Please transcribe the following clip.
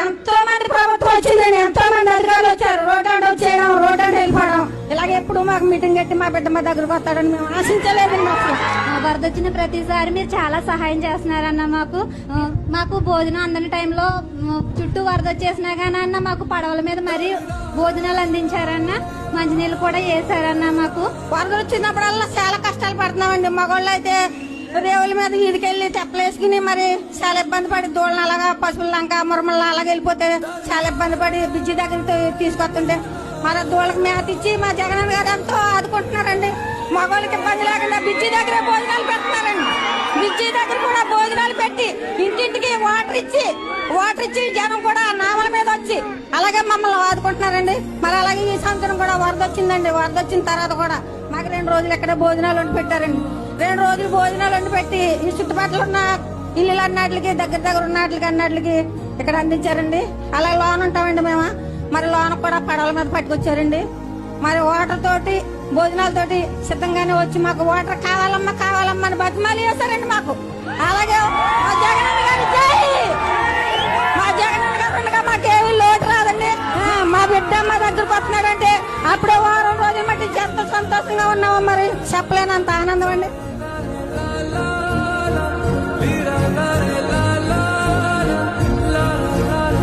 ఎంతో మంది ప్రభుత్వం వచ్చిందండి ఎంతో మంది అధికారులు వచ్చారు. రోడ్డు వచ్చేయడం రోడ్డు వెళ్ళిపోవడం. ఇలాగే ఎప్పుడు మాకు మీటింగ్ కట్టి మా బిడ్డ మా దగ్గరకు వస్తాడని మేము ఆశించలేదండి అసలు. ఆ, వరద వచ్చిన ప్రతిసారి మీరు చాలా సహాయం చేస్తున్నారన్న మాకు. మాకు భోజనం అందని టైంలో చుట్టూ వరద వచ్చేసినా కానీ అన్న మాకు పడవల మీద మరి భోజనాలు అందించారన్న. మంచినీళ్ళు కూడా వేసారన్న మాకు. వరద వచ్చినప్పుడల్లా చాలా కష్టాలు పడుతున్నామండి. మగవాళ్ళు అయితే రేవుల మీద ఈడికెళ్ళి తెప్పలేసుకుని మరి చాలా ఇబ్బంది పడి దూడలు అలాగా పశువులు లంక మురమల్ని అలాగ వెళ్ళిపోతే చాలా ఇబ్బంది పడి బిజ్జి దగ్గర తీసుకొస్తుంటే మరి దూడలకు మేత ఇచ్చి మా జగన్ గారు ఎంతో ఆదుకుంటున్నారండి. మగవాళ్ళకి ఇబ్బంది లేకుండా బిజ్జి దగ్గర భోజనాలు పెడుతున్నారండి. బిజ్జి దగ్గర కూడా భోజనాలు పెట్టి ఇంటింటికి వాటర్ ఇచ్చి వాటర్ ఇచ్చి జనం కూడా నామల మీద వచ్చి అలాగే మమ్మల్ని ఆదుకుంటున్నారండి. మరి అలాగే ఈ సంవత్సరం కూడా వరద వచ్చిందండి. వరద వచ్చిన తర్వాత కూడా మాకు రెండు రోజులు ఇక్కడ భోజనాలు వండి పెట్టారండి. రెండు రోజులు భోజనాలు వండి పెట్టి ఈ చుట్టుపక్కల ఉన్న ఇల్లు అన్నట్లకి దగ్గర దగ్గర ఉన్నట్లకి అన్నట్లకి ఇక్కడ అందించారండి. అలా లోన్ ఉంటామండి మేము. మరి లోన కూడా పడవల మీద పట్టుకొచ్చారండి. మరి వాటర్ తోటి భోజనాలతోటి సిద్ధంగానే వచ్చి మాకు వాటర్ కావాలమ్మా కావాలమ్మా అని బతిమాలి వేస్తారండి మాకు. అలాగే మా జగన్ గారు మా జగన్ గారు ఉండగా మాకేమీ లోటు రాదండి. మా బిడ్డ మా దగ్గరకు వస్తున్నాడంటే అప్పుడే వారం రోజులు మట్టి ఎంత సంతోషంగా ఉన్నామో మరి చెప్పలేనంత ఆనందం అండి.